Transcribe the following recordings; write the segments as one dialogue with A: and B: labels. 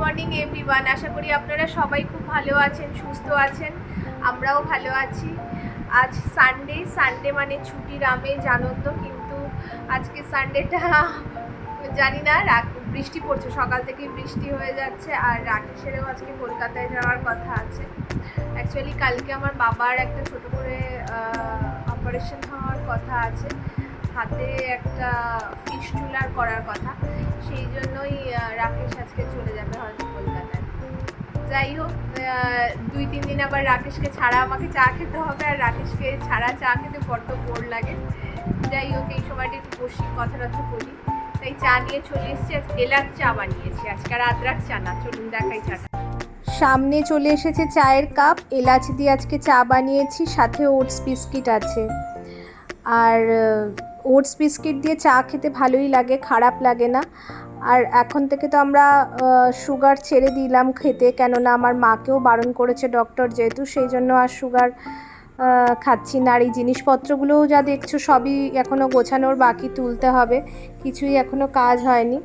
A: Morning everyone আশা করি আপনারা সবাই খুব ভালো আছেন, সুস্থ আছেন। আমরাও ভালো আছি। আজ সানডে সানডে মানে ছুটির আমেজ আনন্দ কিন্তু আজকে সানডেটা জানি না, রাত, বৃষ্টি পড়ছে। সকাল থেকে বৃষ্টি হয়ে যাচ্ছে, আর রাকেশেরও আজকে কলকাতায় যাওয়ার কথা আছে। অ্যাকচুয়ালি কালকে আমার বাবার একটা ছোট করে অপারেশন হওয়ার কথা আছে। হাতে একটা ফিস্টুলার করার কথা। সেই জন্যই রাকেশ আজকে চলে যাবে হয়তো কলকাতায়। যাই হোক দুই, তিন দিন আবার রাকেশকে ছাড়া আমাকে চা খেতে হবে আর রাকেশকে ছাড়া চা খেতে বড্ড বোর লাগে। যাই হোক, এই সময়টা একটু বসি কথা টথা বলি। তাই চা নিয়ে চলে এসেছি, আজ এলাচ চা বানিয়েছি। আজকে আর আদ্রাক চা না, চলুন দেখাই চাটা। সামনে চলে এসেছে চায়ের কাপ, এলাচ দিয়ে আজকে চা বানিয়েছি, সাথে ওটস বিস্কিট আছে। আর ওটস বিস্কিট দিয়ে চা খেতে ভালোই লাগে, খারাপ লাগে না। আর এখন থেকে তো আমরা সুগার ছেড়ে দিলাম খেতে, কেননা আমার মাকেও বারণ করেছে ডক্টর যেহেতু, সেই জন্য আর সুগার খাচ্ছি না। আর এই জিনিসপত্রগুলোও যা দেখছ, সবই এখনও গোছানোর বাকি তুলতে হবে। কিছুই এখনও কাজ হয়নি।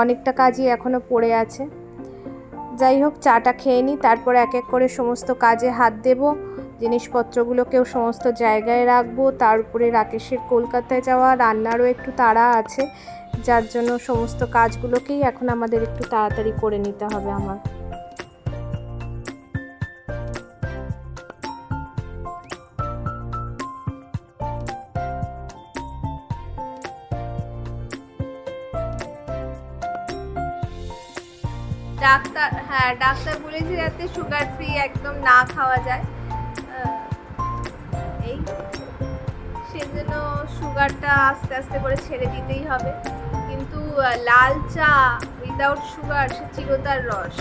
A: অনেকটা কাজই এখনও পড়ে আছে। যাই হোক, চাটা খেয়ে নিই তারপর এক এক করে সমস্ত কাজে হাত দেব। জিনিসপত্রগুলোকেও সমস্ত জায়গায় রাখব, তার উপরে রাকেশের কলকাতায় যাওয়া, রান্নারও একটু তাড়া আছে, যার জন্য সমস্ত কাজগুলোকেই এখন আমাদের একটু তাড়াতাড়ি করে নিতে হবে আমার। ডাক্তার হ্যাঁ ডাক্তার বলেছে যাতে সুগার ফ্রি একদম না খাওয়া যায়। এই সেজন্য সুগারটা আস্তে আস্তে করে ছেড়ে দিতেই হবে। কিন্তু লাল চা উইদাউট সুগার সে চিরতার রস।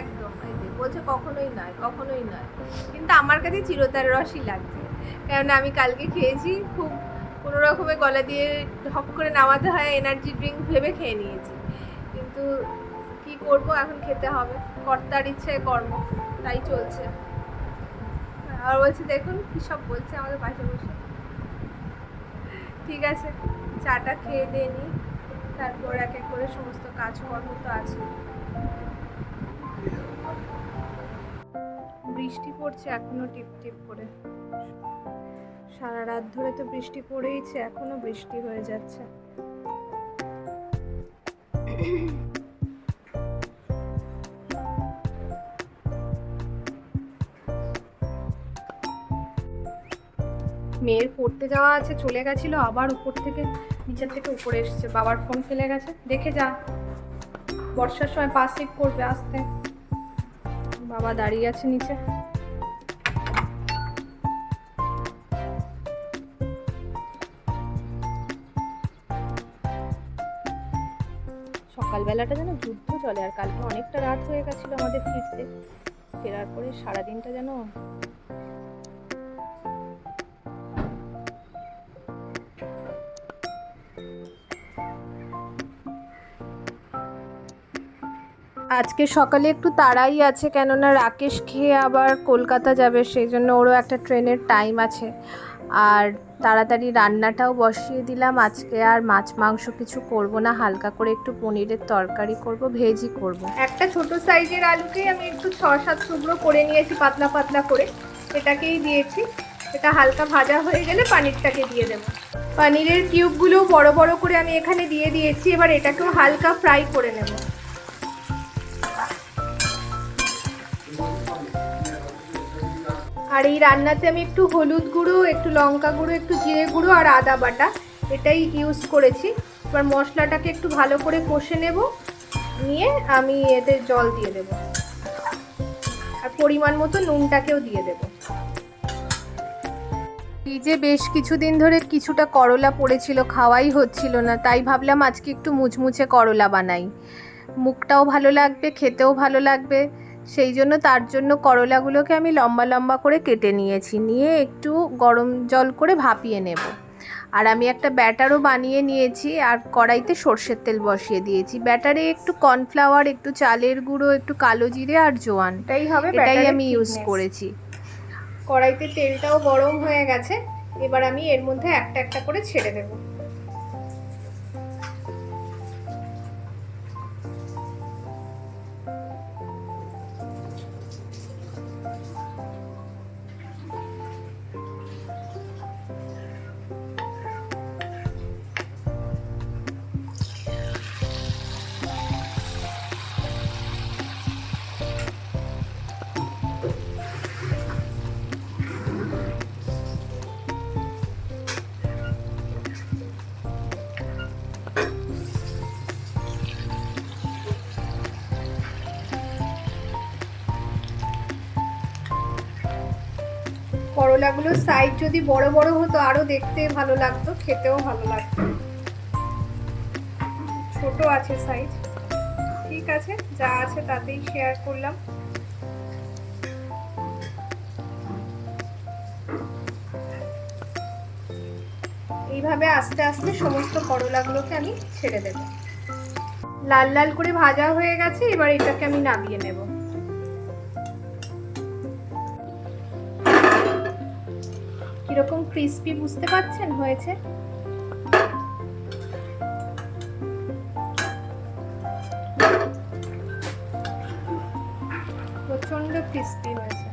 A: একদম বলছে কখনোই নয় কখনোই নয়। কিন্তু আমার কাছে চিরতার রসই লাগছে। কারণ আমি কালকে খেয়েছি, খুব কোনো রকমে গলা দিয়ে ঢক করে নামাতে হয় এনার্জি ড্রিঙ্ক ভেবে খেয়ে নিয়েছি। কিন্তু কি করব, এখন খেতে হবে। কর্তার ইচ্ছে কর্ম, তাই চলছে। আর বলছে, দেখুন কী সব বলছে আমাদের পাশে বসে। ঠিক আছে, চাটা খেয়ে দিয়ে তারপর এক এক করে সমস্ত কাজকর্ম তো আছে। বৃষ্টি পড়ছে এখনও টিপ টিপ করে। সারা রাত ধরে তো বৃষ্টি পড়েইছে, এখনও বৃষ্টি হয়ে যাচ্ছে। মেয়ের পড়তে যাওয়া আছে, চলে গেছিল, আবার উপর থেকে, নিচের থেকে উপরে এসেছে, বাবার ফোন ফেলে গেছে, দেখে যা। বর্ষার সময় পা স্লিপ করবে আসতে। বাবা দাঁড়িয়ে আছে নিচে। সকালবেলাটা যেন যুদ্ধ চলে, আর কালকে অনেকটা রাত হয়ে গেছিল আমাদের ফিরতে। ফেরার পরে সারাদিনটা যেন আজকে সকালে একটু তাড়াই আছে কেননা রাকেশ খেয়ে আবার কলকাতা যাবে, সেই জন্য ওরও একটা ট্রেনের টাইম আছে। আর তাড়াতাড়ি রান্নাটাও বসিয়ে দিলাম, আজকে আর মাছ মাংস কিছু করব না, হালকা করে একটু পনিরের তরকারি করব, ভেজই করব। একটা ছোট সাইজের আলুকেই আমি একটু ছ সাত টুকরো করে নিয়েছি, পাতলা পাতলা করে। এটাকেই দিয়েছি। এটা হালকা ভাজা হয়ে গেলে পানিরটাকে দিয়ে দেবো। পানিরের কিউবগুলো বড় বড় করে আমি এখানে দিয়ে দিয়েছি, এবার এটাকেও হালকা ফ্রাই করে নেব। আর এই রান্নাতে আমি একটু হলুদ গুঁড়ো, একটু লঙ্কা গুঁড়ো, একটু জিরে গুঁড়ো আর আদা বাটা এটাই ইউজ করেছি। এবার মশলাটাকে একটু ভালো করে কষে নেব, নিয়ে আমি এতে জল দিয়ে দেব। আর পরিমাণ মতো নুনটাকেও দিয়ে দেব। ফ্রিজে বেশ কিছুদিন ধরে কিছুটা করলা পড়েছিল, খাওয়াই হচ্ছিল না, তাই ভাবলাম আজকে একটু মুচমুচে করলা বানাই। মুখটাও ভালো লাগবে, খেতেও ভালো লাগবে। সেই জন্য তার জন্য করলাগুলোকে আমি লম্বা লম্বা করে কেটে নিয়েছি। নিয়ে একটু গরম জল করে ভাপিয়ে নেব। আর আমি একটা ব্যাটারও বানিয়ে নিয়েছি আর কড়াইতে সর্ষের তেল বসিয়ে দিয়েছি। ব্যাটারে একটু কর্নফ্লাওয়ার একটু চালের গুঁড়ো একটু কালো জিরে আর জোয়ান।
B: এটাই হবে
A: এটাই আমি ইউজ করেছি। কড়াইতে তেলটাও গরম হয়ে গেছে। এবার আমি এর মধ্যে একটা একটা করে ছেড়ে দেবো।
B: করলাগুলোর সাইজ যদি বড় বড় হতো, আরও দেখতে ভালো লাগতো, খেতেও ভালো লাগতো। ছোট আছে সাইজ ঠিক আছে, যা আছে তাতেই শেয়ার করলাম। এইভাবে আস্তে আস্তে সমস্ত করলাগুলোকে আমি ছেড়ে দেব। লাল লাল করে ভাজা হয়ে গেছে, এবার এটাকে আমি নামিয়ে নেব। ক্রিস্পি বুঝতে পারছেন হয়েছে? প্রচণ্ড ক্রিস্পি হয়েছে।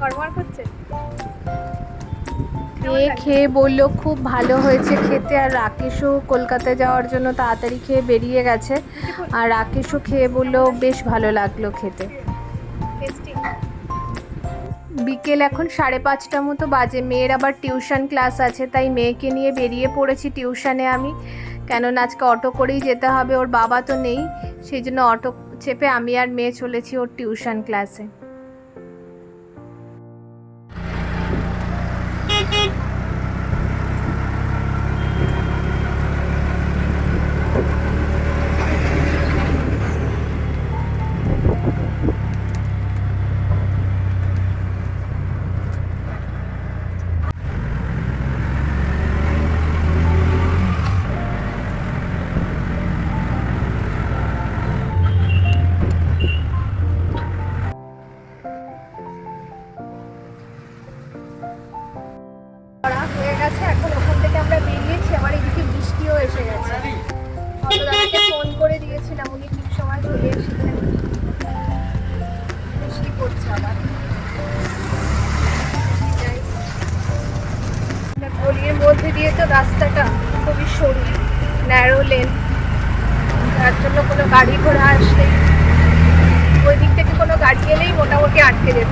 B: কড়মড় করছে? খেয়ে খেয়ে বলল, খুব ভালো হয়েছে খেতে। আর রাকেশও কলকাতায় যাওয়ার জন্য তাড়াতাড়ি খেয়ে বেরিয়ে গেছে। আর রাকেশও খেয়ে বলল, বেশ ভালো লাগল খেতে। বিকেল এখন সাড়ে পাঁচটা মতো বাজে। মেয়ের আবার টিউশন ক্লাস আছে, তাই মেয়েকে নিয়ে বেরিয়ে পড়েছি টিউশনে আমি। কেননা আজকে অটো করেই যেতে হবে, ওর বাবা তো নেই। সেই জন্য অটো চেপে আমি আর মেয়ে চলেছি ওর টিউশন ক্লাসে।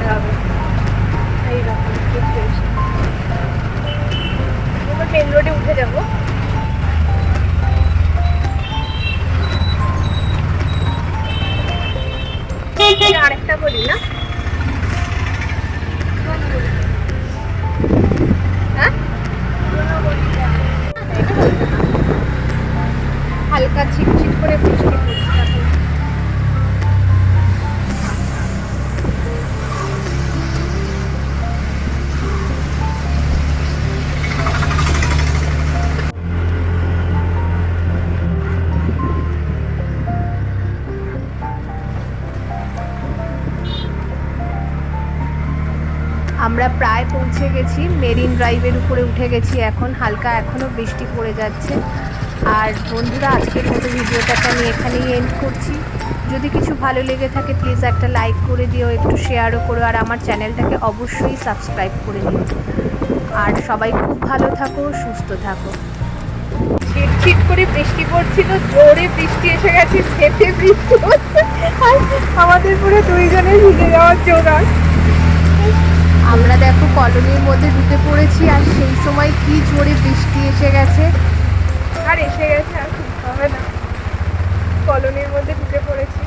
B: যেতে হবে এইরকম সিচুয়েশন এবার মেন রোডে উঠে যাব। আরেকটা বলি না? আমরা প্রায় পৌঁছে গেছি। মেরিন ড্রাইভের উপরে উঠে গেছি এখন। হালকা এখনও বৃষ্টি পড়ে যাচ্ছে। আর বন্ধুরা, আজকের মতো ভিডিওটাকে আমি এখানেই এন্ড করছি। যদি কিছু ভালো লেগে থাকে প্লিজ একটা লাইক করে দিও, একটু শেয়ারও করো, আর আমার চ্যানেলটাকে অবশ্যই সাবস্ক্রাইব করে নিও আর সবাই খুব ভালো থাকো, সুস্থ থাকো। ছিট করে বৃষ্টি পড়ছিল, জোরে বৃষ্টি এসে গেছে, ছেপে বৃষ্টি হচ্ছে আমাদের পুরো দুইজনে ভিজে যাওয়ার জোগাড়। আমরা দেখো কলোনির মধ্যে ঢুকে পড়েছি আর সেই সময় কি জোরে বৃষ্টি এসে গেছে। আর এসে গেছে আর হবে না। কলোনির মধ্যে ঢুকে পড়েছি।